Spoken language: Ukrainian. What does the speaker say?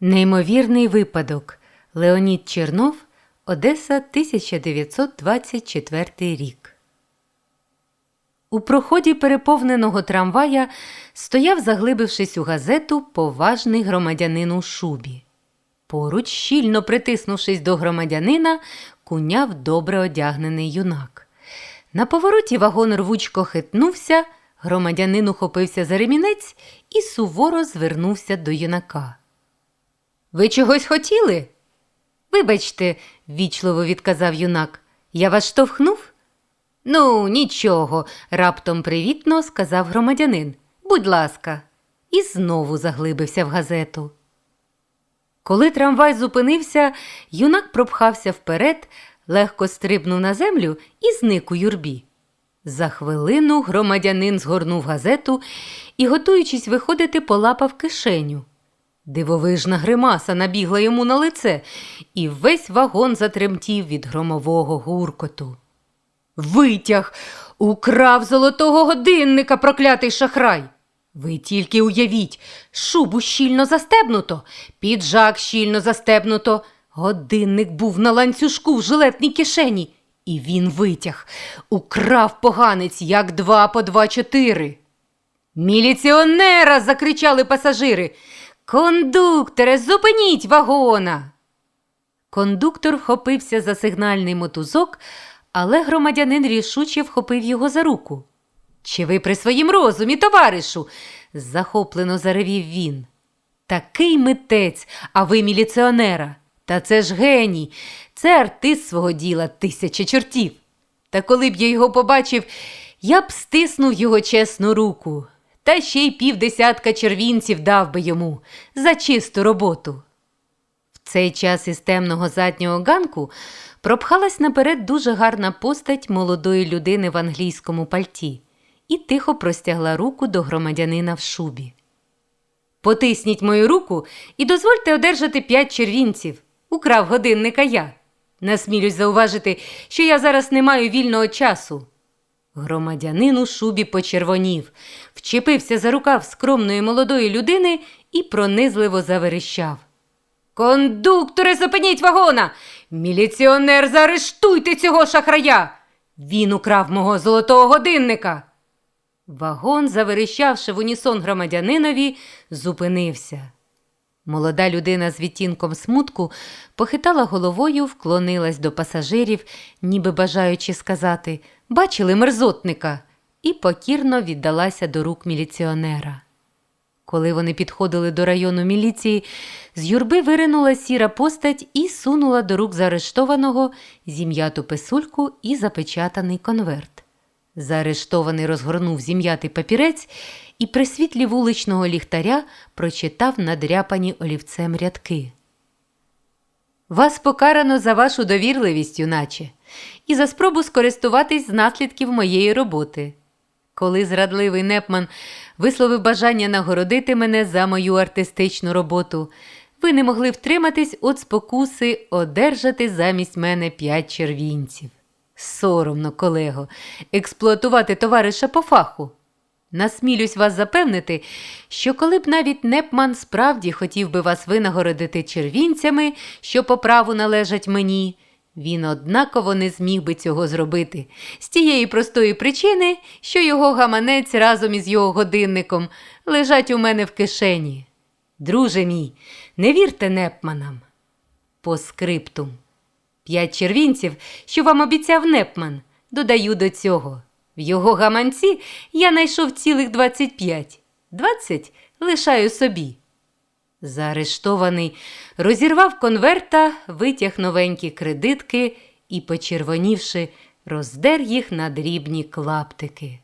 Неймовірний випадок. Леонід Чернов, Одеса, 1924 рік. У проході переповненого трамвая стояв, заглибившись у газету, поважний громадянин у шубі. Поруч, щільно притиснувшись до громадянина, куняв добре одягнений юнак. На повороті вагон рвучко хитнувся, громадянин ухопився за ремінець і суворо звернувся до юнака. Ви чогось хотіли? Вибачте, ввічливо відказав юнак. Я вас штовхнув? Ну, нічого, раптом привітно сказав громадянин. Будь ласка, і знову заглибився в газету. Коли трамвай зупинився, юнак пропхався вперед, легко стрибнув на землю і зник у юрбі. За хвилину громадянин згорнув газету і, готуючись виходити, полапав кишеню. Дивовижна гримаса набігла йому на лице, і весь вагон затремтів від громового гуркоту. Витяг, украв золотого годинника, проклятий шахрай. Ви тільки уявіть, шубу щільно застебнуто, піджак щільно застебнуто, годинник був на ланцюжку в жилетній кишені, і він витяг, украв поганець, як два по два чотири. Міліціонера! закричали пасажири. Кондукторе, зупиніть вагона. Кондуктор вхопився за сигнальний мотузок, але громадянин рішуче вхопив його за руку. Чи ви при своїм розумі, товаришу? захоплено заревів він. Такий митець, а ви міліціонера. Та це ж геній, це артист свого діла тисяча чортів. Та коли б я його побачив, я б стиснув його чесну руку, та ще й півдесятка червінців дав би йому за чисту роботу. В цей час із темного заднього ганку пропхалась наперед дуже гарна постать молодої людини в англійському пальті і тихо простягла руку до громадянина в шубі. Потисніть мою руку і дозвольте одержати п'ять червінців. Украв годинника я. Насмілюсь зауважити, що я зараз не маю вільного часу. Громадянин у шубі почервонів, вчепився за рукав скромної молодої людини і пронизливо заверещав. Кондукторе, зупиніть вагона! Міліціонер, заарештуйте цього шахрая! Він украв мого золотого годинника. Вагон, заверещавши в унісон громадянинові, зупинився. Молода людина з відтінком смутку похитала головою, вклонилась до пасажирів, ніби бажаючи сказати Бачили мерзотника, і покірно віддалася до рук міліціонера. Коли вони підходили до району міліції, з юрби виринула сіра постать і сунула до рук заарештованого зім'яту писульку і запечатаний конверт. Заарештований розгорнув зім'ятий папірець і при світлі вуличного ліхтаря прочитав надряпані олівцем рядки. Вас покарано за вашу довірливість, юначе, і за спробу скористуватись з наслідків моєї роботи. Коли зрадливий Непман висловив бажання нагородити мене за мою артистичну роботу, ви не могли втриматись від спокуси одержати замість мене п'ять червінців. Соромно, колего, експлуатувати товариша по фаху. Насмілюсь вас запевнити, що коли б навіть Непман справді хотів би вас винагородити червінцями, що по праву належать мені, він однаково не зміг би цього зробити з тієї простої причини, що його гаманець разом із його годинником лежать у мене в кишені. Друже мій, не вірте Непманам. По скриптум. П'ять червінців, що вам обіцяв Непман, додаю до цього. В його гаманці я знайшов цілих 25. 20 лишаю собі. Заарештований розірвав конверта, витяг новенькі кредитки і, почервонівши, роздер їх на дрібні клаптики.